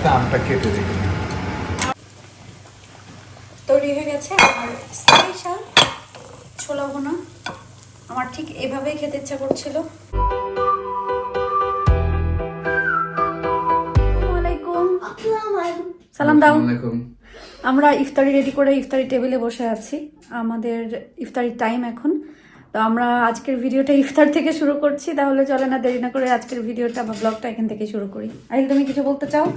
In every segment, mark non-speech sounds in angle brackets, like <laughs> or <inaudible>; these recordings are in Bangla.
সাথে আমটা কেটে রেখে দিই। তৈরি হয়ে গেছে আমার স্পেশাল ছোলা ভুনা। আমার ঠিক এভাবেই খেতে ইচ্ছা করছিল। সালাম দাও। আমরা ইফতারি রেডি করে ইফতারি টেবিলে বসে আছি। আমাদের ইফতারি টাইম এখন। তো আমরা আজকের ভিডিওটা ইফতার থেকে শুরু করছি। তাহলে চলে না দেরি না করে আজকের ভিডিওটা বা ব্লগটা এখান থেকে শুরু করি। আহিল তুমি কিছু বলতে চাও?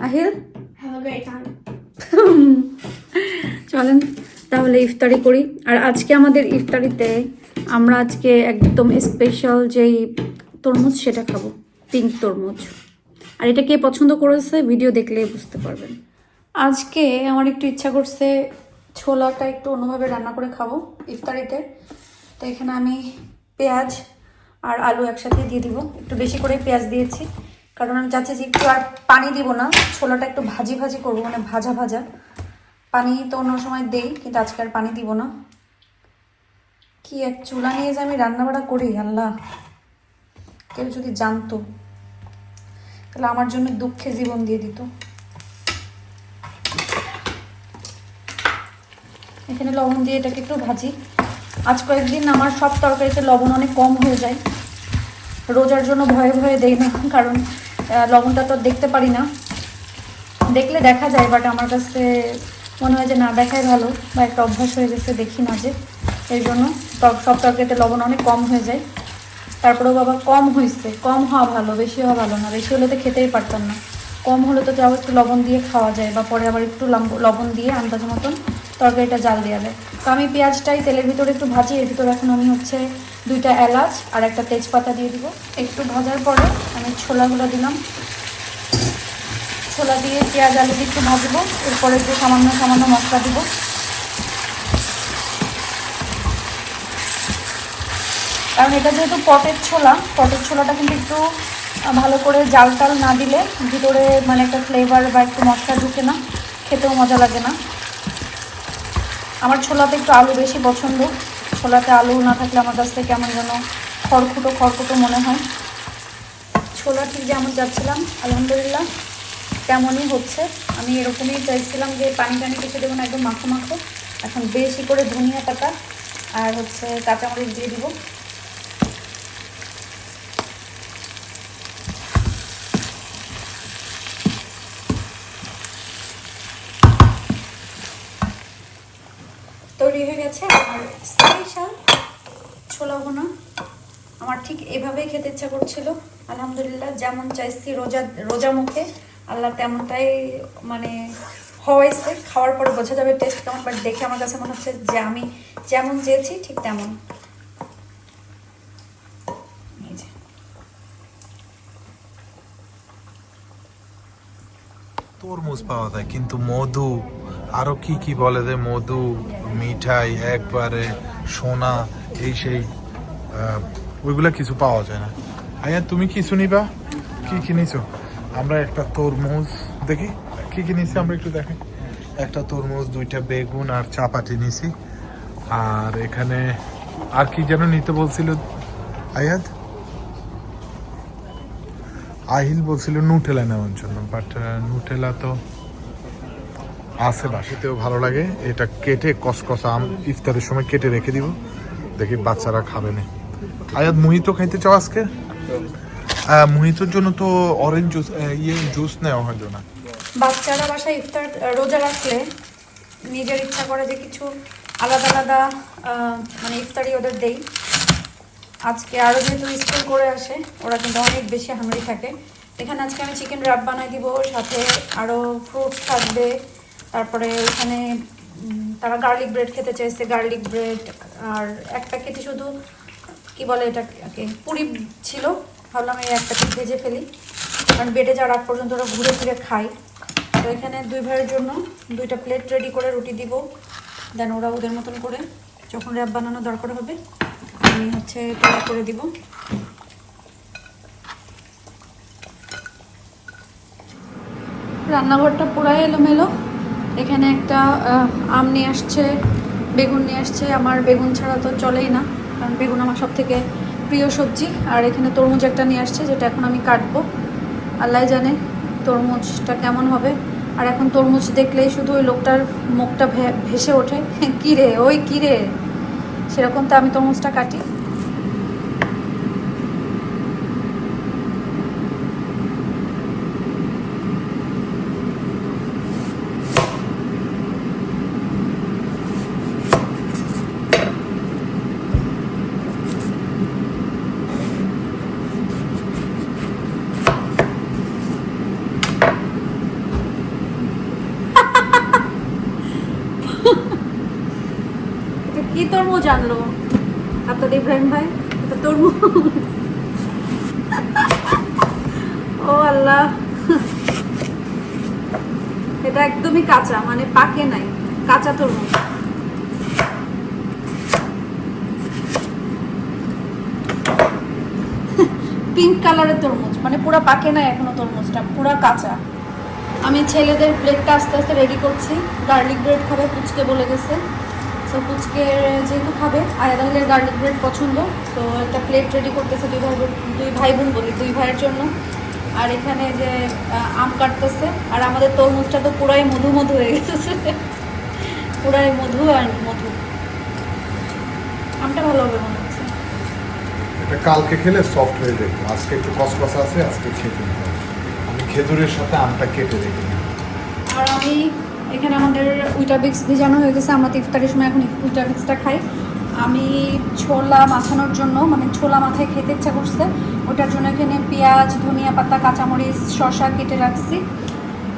আহিল. <laughs> চলেন তাহলে ইফতারি করি। আর আজকে আমাদের ইফতারিতে আমরা আজকে একদম স্পেশাল যেই তরমুজ সেটা খাব পিঙ্ক তরমুজ। আর এটা কে পছন্দ করেছে ভিডিও দেখলেই বুঝতে পারবেন। আজকে আমার একটু ইচ্ছা করছে ছোলাটা একটু অন্যভাবে রান্না করে খাব ইফতারিতে। তো এখানে আমি পেঁয়াজ আর আলু একসাথে দিয়ে দিব। একটু বেশি করে পেঁয়াজ দিয়েছি। কারণ আমি চাচ্ছি যে একটু আর পানি দিব না। ছোলাটা একটু ভাজি ভাজি করব মানে ভাজা ভাজা। পানি তো অন্য সময় দেই, কিন্তু আজকে আর পানি দিব না। কি এক চুলা নিয়ে যে আমি রান্নাবাড়া করি, আল্লাহ। কেউ যদি জানতো, তাহলে আমার জন্য দুঃখে জীবন দিয়ে দিত। এখানে লবণ দিয়ে এটাকে একটু ভাজি। আজ কয়েকদিন আমার সব তরকারিতে লবণ অনেক কম হয়ে যায়। রোজার জন্য ভয়ে ভয়ে দেই না, কারণ লবণটা তো দেখতে পারি না। দেখলে দেখা যায় বাট আমার কাছে মনে হয় যে না, দেখাই ভালো বা একটা অভ্যাস হয়ে গেছে, দেখি না যে। এই জন্য সব তরকারিতে লবণ অনেক কম হয়ে যায়। তারপরেও বাবা কম হয়েছে, কম হওয়া ভালো, বেশি হওয়া ভালো না, বেশি হলে তো খেতেই পারতাম না। কম হলে তো যাও একটু লবণ দিয়ে খাওয়া যায়, বা পরে আবার একটু লবণ দিয়ে আন্দাজ মতন তরকারিটা জাল দেওয়া যায় তো আমি পেঁয়াজটাই তেলের ভিতরে একটু ভাজি, এর ভিতরে এখন আমি হচ্ছে দুইটা এলাচ আর একটা তেজপাতা দিয়ে দিব। একটু ভাজার পরে আমি ছোলাগুলো দিলাম। ছোলা দিয়ে পেঁয়াজ আলু দিয়ে একটু ভাজবো, এরপরে একটু সামান্য সামান্য মশলা দিব। কারণ এটা যেহেতু পটের ছোলা, পটের ছোলাটা কিন্তু একটু ভালো করে জাল টাল না দিলে ভিতরে মানে একটা ফ্লেভার বা একটু মশলা ঢুকে না, খেতেও মজা লাগে না। আমার ছোলাতে একটু আলু বেশি পছন্দ। ছোলাতে আলু না থাকলে আমার কাছ থেকে কেমন যেন খড়কুটো খড়কুটো মনে হয়। ছোলা ঠিক যেমন যাচ্ছিলাম, আলহামদুলিল্লাহ, তেমনই হচ্ছে। আমি এরকমই চাইছিলাম যে পানি টানি কিছু দেবো না, একদম মাখো মাখো। এখন বেশি করে ধনিয়া পাতা আর হচ্ছে কাঁচামরিচ দিয়ে দিব তৈরি হয়ে গেছে আমার স্পেশাল ছোলা ভুনা আমার ঠিক এভাবেই খেতে ইচ্ছা করছিল। আলহামদুলিল্লাহ, যেমন চাইছি রোজা রোজা মুখে। আল্লাহ তেমনটাই মানে হওয়াইছে। খাওয়ার পরে বোঝা যাবে টেস্ট কেমন বাট দেখে আমার কাছে মনে হচ্ছে যে আমি যেমন চেয়েছি, ঠিক তেমন। তরমুজ পাওয়া যায়, কিন্তু মধু, আরও কি কি বলে যে মধু, মিঠাই, একবারে সোনা, এই সেই ওইগুলা কিছু পাওয়া যায় না। আয়া, তুমি কিছু নিবা? কি কি নিছো? আমরা একটা তরমুজ দেখি। কি কি নিছি আমরা একটু দেখি। একটা তরমুজ, দুইটা বেগুন আর চাপাটি নিছি। আর এখানে আর কি যেন নিতে বলছিল আয়াদ? আহিল বলছিল নুটেলা নেওয়ার জন্য বাট নুটেলা তো আছে বাসিতেও ভালো লাগে। এটা কেটে কসকস আম ইফতারের সময় কেটে রেখে দিব। দেখি বাচ্চারা খাবে না। আয়াত মুহিতো খাইতে চাও আজকে? মুহিতোর জন্য তো অরেঞ্জ জুস ইয়ে জুস নেওয়া হলো না। বাচ্চারা বাসায় ইফতার রোজা রাখলে নিজের ইচ্ছা করে যে কিছু আলাদা আলাদা আহ, মানে ইফতারি ওদের দেই। আজকে আরও যেহেতু স্কুল করে আসে ওরা কিন্তু অনেক বেশি হাঙ্গরি থাকে। এখানে আজকে আমি চিকেন র্যাপ বানাই দিব সাথে আরও ফ্রুটস থাকবে। তারপরে এখানে উম, তারা গার্লিক ব্রেড খেতে চাইছে গার্লিক ব্রেড আর এক প্যাকেটই শুধু কি বলে এটাকে পুরি ছিল। ভাবলাম এই এক প্যাকেট ভেজে ফেলি। কারণ বেটে যাওয়ার আগ পর্যন্ত ওরা ঘুরে ফিরে খায়। তো এখানে দুই ভাইয়ের জন্য দুইটা প্লেট রেডি করে রুটি দিব। দেন ওরা ওদের মতন করে যখন র্যাপ বানানো দরকার হবে, আমি হচ্ছে তৈরি করে দিব। রান্নাঘরটা পুরাই এলোমেলো। এখানে একটা আম নিয়ে আসছে, বেগুন নিয়ে আসছে। আমার বেগুন ছাড়া তো চলেই না। কারণ বেগুন আমার সব থেকে প্রিয় সবজি। আর এখানে তরমুজ একটা নিয়ে আসছে, যেটা এখন আমি কাটবো। আল্লাহ জানে তরমুজটা কেমন হবে। আর এখন তরমুজ দেখলেই শুধু ওই লোকটার মুখটা ভেসে ওঠে। <laughs> কিরে ওই কিরে সেরকম তো আমি তরমুজটা কাটি। কি তরমুজ আনলো আপনাদের ইব্রাহিম ভাই তরমুজ ও আল্লাহ এটা একদমই কাঁচা মানে পাকে নাই, কাঁচা তরমুজ। পিঙ্ক কালারের তরমুজ মানে পুরো পাকে নাই এখনও তরমুজটা, পুরো কাঁচা। আমি ছেলেদের প্লেটটা আস্তে আস্তে রেডি করছি গার্লিক ব্রেড খাবে, পুচকে বলে গেছে। সো পুচকে যেহেতু খাবে আয়াদাহিলের গার্লিক ব্রেড পছন্দ তো একটা প্লেট রেডি করতেছে দুই ভাই দুই ভাই বোন বলি দুই ভাইয়ের জন্য। আর এখানে যে আম কাটতেছে আর আমাদের তরমুজটা তো পুরাই মধু মধু হয়ে গেছে। পুরাই মধু আর মধু। আমটা ভালো হবে মনে হচ্ছে। এটা কালকে খেলে সফট হয়ে যেত আজকে একটু কসকসা আছে আজকে খেতে আমি খেজুরের সাথে আমটা কেটে রেখে দিই আর আমি এখানে আমাদের উইটাবিক্স ভিজানো হয়ে গেছে। আমরা তো ইফতারের সময় এখন উইটাবিক্সটা খাই। আমি ছোলা মাখানোর জন্য মানে ছোলা মাথায় খেতে ইচ্ছা করছে। ওটার জন্য এখানে পেঁয়াজ, ধনিয়া পাতা, কাঁচামরিচ শশা কেটে রাখছি।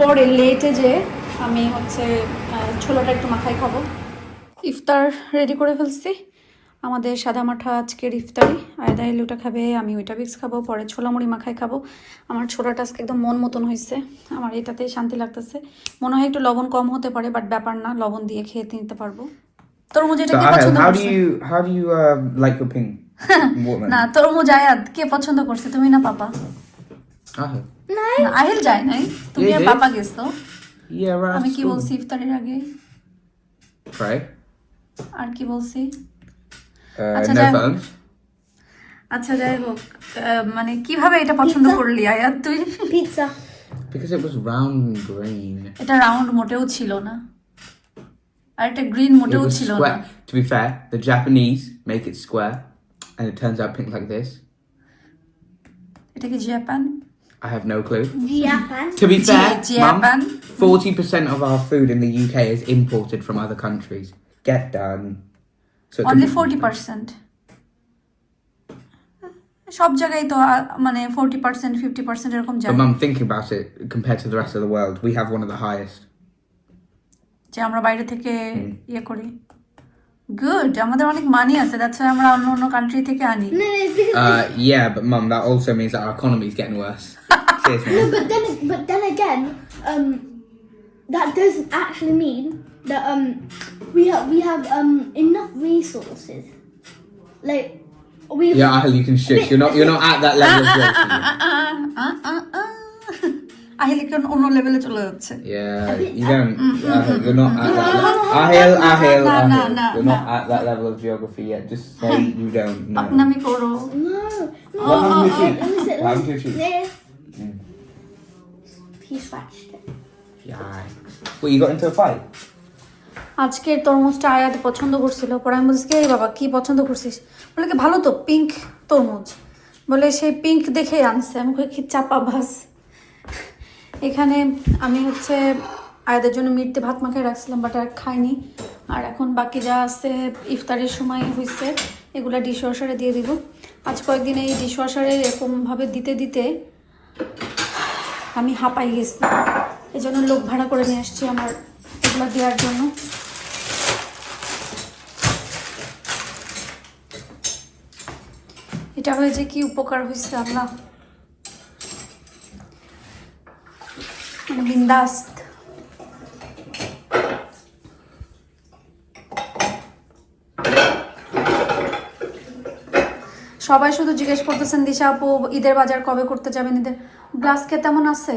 পরে লেটে যে আমি হচ্ছে ছোলাটা একটু মাথায় খাব। ইফতার রেডি করে ফেলছি। আমাদের সাদা মাঠা আজকের ইফতারি আয়দা এলুটা খাবে আমি উইটাবিক্স খাব পরে ছোলা মুড়ি মাখাই খাব। আমার ছোলাটা আজকে একদম মন মতন হয়েছে আমার এটাতেই শান্তি লাগতেছে। মনে হয় একটু লবণ কম হতে পারে বাট ব্যাপার না লবণ দিয়ে খেয়ে নিতে পারব। তরমুজ এটা কে পছন্দ করছে? uh? <laughs> না তরমুজ আয়াত কে পছন্দ করছে তুমি না পাপা. আহিল। যায় নাই। তুমি আর পাপা গেছো। আমি কি বলছি ইফতারের আগে? আর কি বলছি? আচ্ছা, no যাই হোক। phones. আচ্ছা যাই হোক আহ, মানে কিভাবে এটা পছন্দ Pizza? করলি আয়াত তুই Pizza. Because it was round and green. এটা রাউন্ড মোটেও ছিল না আর এটা গ্রিন It মোটেও was ছিল না square. To be fair, the Japanese make it square, and it turns out pink like this. এটা কি Japan I have no clue. Japan. To be fair, Japan. forty percent of our food in the UK is imported from other countries. Get done. So it only could- forty percent সব জায়গায় তো আহ, মানে ফোরটি পার্সেন্ট ফিফটি পার্সেন্ট এরকম যায় But mum, thinking about it, compared to the rest of the world, we have one of the highest. যে আমরা বাইরে থেকে ইয়ে করি গুড আমাদের অনেক মানি আছে দ্যাটস আমরা অন্য অন্য কান্ট্রি থেকে আনি No, no, it's because. Uh, yeah, but mum, that also means that our economy is getting worse. <laughs> Cheers, no, mum. but then, but then again, um, that doesn't actually mean that um, we have we have um enough resources. Like we. Yeah, Ahel, you can shush. You're not. You're not at that level of guilt. আহিলিকে অন্য লেভেলে চলে যাচ্ছে Yeah, you don't. Ahel, you're not at that. level. Ahel, Ahel, no, no, Ahel. no, You're not no. at that level of geography yet. Just say you don't know. আপনামি করো No. No. What happened to uh, your let me shoes? sit- What happened to your shoes? There. Mm. He scratched it. Yikes. What you got into a fight? আজকের তরমুজটা আয়াত পছন্দ করছিল। পরে আমি বলছি এই বাবা, কি পছন্দ করছিস? বলে কি, ভালো তো পিঙ্ক তরমুজ। বলে সেই পিঙ্ক দেখে আনছে। আমি কি চাপা ভাস এখানে আমি হচ্ছে আয়াদের জন্য মিটতে ভাত মাখায় রাখছিলাম বাট আর খাইনি। আর এখন বাকি যা আছে ইফতারের সময় হয়েছে এগুলো ডিশ ওয়াশারে দিয়ে দিব। আজ কয়েকদিন এই ডিশ ওয়াশারে এরকমভাবে দিতে দিতে আমি হাঁপাই গেছি। এই জন্য লোক ভাড়া করে নিয়ে আসছি আমার এগুলো দেওয়ার জন্য। এটা হয়ে যে কি উপকার হয়েছে আল্লাহ। বিন্দাস্ত সবাই শুধু জিজ্ঞেস করতেছেন দিশা আপু ঈদের বাজার কবে করতে যাবেন ঈদের? গ্লাস কে তেমন আছে?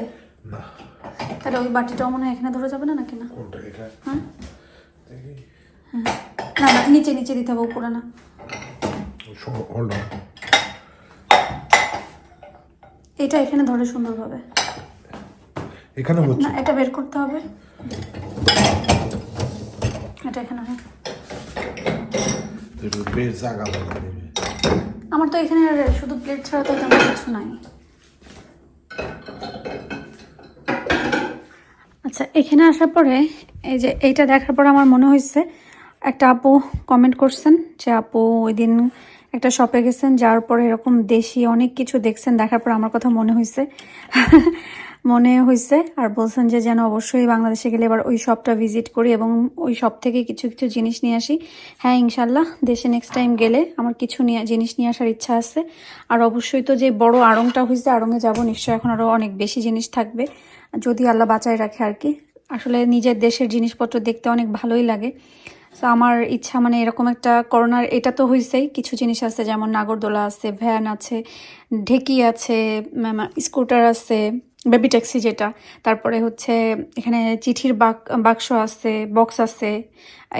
তাহলে ওই বাটিটাও মনে হয় এখানে ধরে যাবে না নাকি না? কোনটা হ্যাঁ? না না নিচে নিচে দিতে হবে উপরে না। এটা এখানে ধরে সুন্দরভাবে এখানে হচ্ছে? না এটা বের করতে হবে। এটা এখানে আমার তো এখানে আর শুধু প্লেট ছাড়া তো তেমন কিছু নাই। আচ্ছা এখানে আসার পরে এই যে এইটা দেখার পর আমার মনে হয়েছে একটা আপু কমেন্ট করছেন যে আপু ওই দিন একটা শপে গেছেন, যাওয়ার পরে এরকম দেশি অনেক কিছু দেখছেন, দেখার পর আমার কথা মনে হয়েছে <laughs> মনে হয়েছে আর বলছেন যে যেন অবশ্যই বাংলাদেশে গেলে এবার ওই শপটা ভিজিট করি এবং ওই শপ থেকে কিছু কিছু জিনিস নিয়ে আসি। হ্যাঁ ইনশাল্লাহ দেশে নেক্সট টাইম গেলে আমার কিছু নিয়ে, জিনিস নিয়ে আসার ইচ্ছা আছে। আর অবশ্যই তো যে বড় আড়ংটা হয়েছে আড়ংয়ে যাব নিশ্চয়ই এখন আরও অনেক বেশি জিনিস থাকবে, যদি আল্লাহ বাঁচায় রাখে আর কি। আসলে নিজের দেশের জিনিসপত্র দেখতে অনেক ভালোই লাগে। তো আমার ইচ্ছা মানে এরকম একটা করোনার, এটা তো হয়েছেই কিছু জিনিস আছে, যেমন নাগরদোলা আছে, ভ্যান আছে, ঢেকি আছে স্কুটার আছে, বেবি ট্যাক্সি যেটা। তারপরে হচ্ছে এখানে চিঠির বাক, বাক্স আছে, বক্স আছে।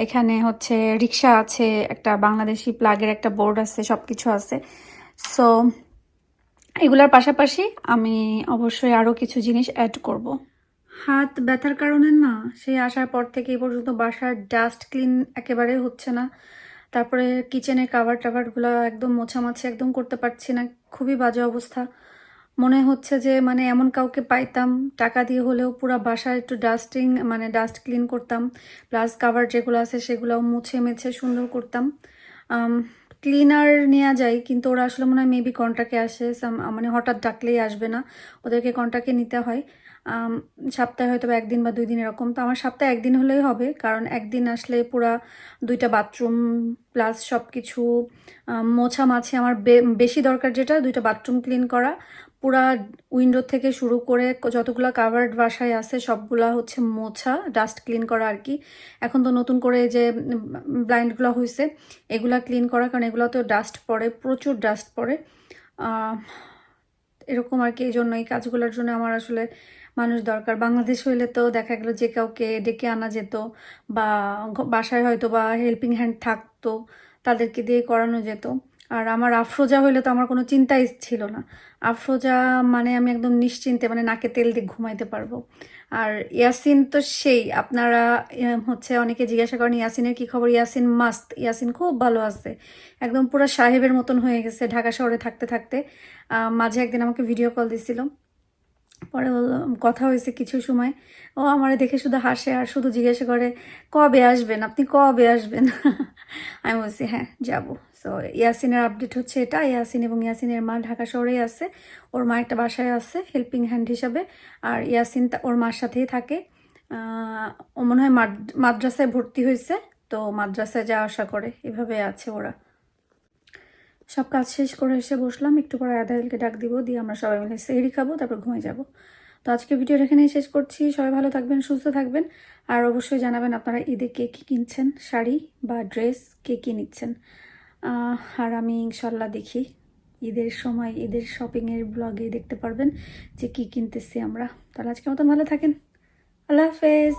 এখানে হচ্ছে রিক্সা আছে, একটা বাংলাদেশি প্লাগের একটা বোর্ড আছে সব কিছু আছে। সো এগুলোর পাশাপাশি আমি অবশ্যই আরও কিছু জিনিস অ্যাড করব। হাত ব্যথার কারণে না, সেই আসার পর থেকে এই পর্যন্ত বাসার ডাস্ট ক্লিন একেবারে হচ্ছে না। তারপরে কিচেনের কাভার টাভারগুলো একদম মোছামাছি একদম করতে পারছি না, খুবই বাজে অবস্থা। মনে হচ্ছে যে মানে এমন কাউকে পাইতাম, টাকা দিয়ে হলেও পুরো বাসা একটু ডাস্টিং মানে ডাস্ট ক্লিন করতাম প্লাস কাভার যেগুলো আছে সেগুলোও মুছে মেছে সুন্দর করতাম। ক্লিনার নেওয়া যায়, কিন্তু ওরা আসলে মনে হয় মেবি কন্ট্রাক্টে আসে মানে হঠাৎ ডাকলেই আসবে না, ওদেরকে কন্ট্রাক্টে নিতে হয়। সপ্তাহে হয়তো একদিন বা দুই দিন এরকম। তো আমার সপ্তাহে একদিন হলেই হবে, কারণ একদিন আসলে পুরা দুইটা বাথরুম প্লাস সব কিছু মোছা মাছি আমার বেশি দরকার যেটা, দুইটা বাথরুম ক্লিন করা। পুরা উইন্ডো থেকে শুরু করে যতগুলো কাভার্ড বাসায় আছে, সবগুলা হচ্ছে মোছা ডাস্ট ক্লিন করা আর কি। এখন তো নতুন করে যে ব্লাইন্ডগুলো হয়েছে এগুলা ক্লিন করা, কারণ এগুলো তো ডাস্ট পড়ে, প্রচুর ডাস্ট পড়ে। এরকম আর কি, এই জন্য এই কাজগুলোর জন্য আমার আসলে মানুষ দরকার। বাংলাদেশ হইলে তো দেখা গেল যে কাউকে ডেকে আনা যেত বা বাসায় হয়তো বা হেল্পিং হ্যান্ড থাকতো, তাদেরকে দিয়ে করানো যেত। আর আমার আফরোজা হইলে তো আমার কোনো চিন্তাই ছিল না। আফরোজা মানে আমি একদম নিশ্চিন্তে মানে নাকে তেল দিয়ে ঘুমাইতে পারব। আর ইয়াসিন তো সেই, আপনারা হচ্ছে অনেকে জিজ্ঞাসা করেন, ইয়াসিনের কি খবর? ইয়াসিন মাস্ত, ইয়াসিন খুব ভালো আছে। একদম পুরো সাহেবের মতন হয়ে গেছে ঢাকা শহরে থাকতে থাকতে। মাঝে একদিন আমাকে ভিডিও কল দিছিল। পরে কথা হয়েছে কিছু সময়। ও আমার দেখে শুধু হাসে আর শুধু জিজ্ঞাসা করে, কবে আসবেন? আপনি কবে আসবেন? <laughs> আমি বলছি হ্যাঁ যাব। সো ইয়াসিনের আপডেট হচ্ছে এটা। ইয়াসিন এবং ইয়াসিনের মা ঢাকা শহরেই আছে। ওর মা একটা বাসায় আছে হেল্পিং হ্যান্ড হিসাবে। আর ইয়াসিন ওর মার সাথেই থাকে। ও মনে হয় মাদ- মাদ্রাসায় ভর্তি হয়েছে। তো মাদ্রাসায় যাওয়া আসা করে। এভাবে আছে ওরা। সব কাজ শেষ করে এসে বসলাম, একটু পরে আদাইলকে ডাক দিব, দিয়ে আমরা সবাই মিলে সেহরি খাব, তারপর ঘুমিয়ে যাব। তো আজকে ভিডিওটা এখানেই শেষ করছি। সবাই ভালো থাকবেন, সুস্থ থাকবেন। আর অবশ্যই জানাবেন আপনারা ঈদে কে কী কিনছেন, শাড়ি বা ড্রেস কে কী নিচ্ছেন। আর আমি ইনশাল্লাহ দেখি। ঈদের সময়, ঈদের শপিংয়ের ব্লগে দেখতে পারবেন যে কী কিনতেছি আমরা। তাহলে আজকে মতন ভালো থাকেন। আল্লাহ হাফেজ।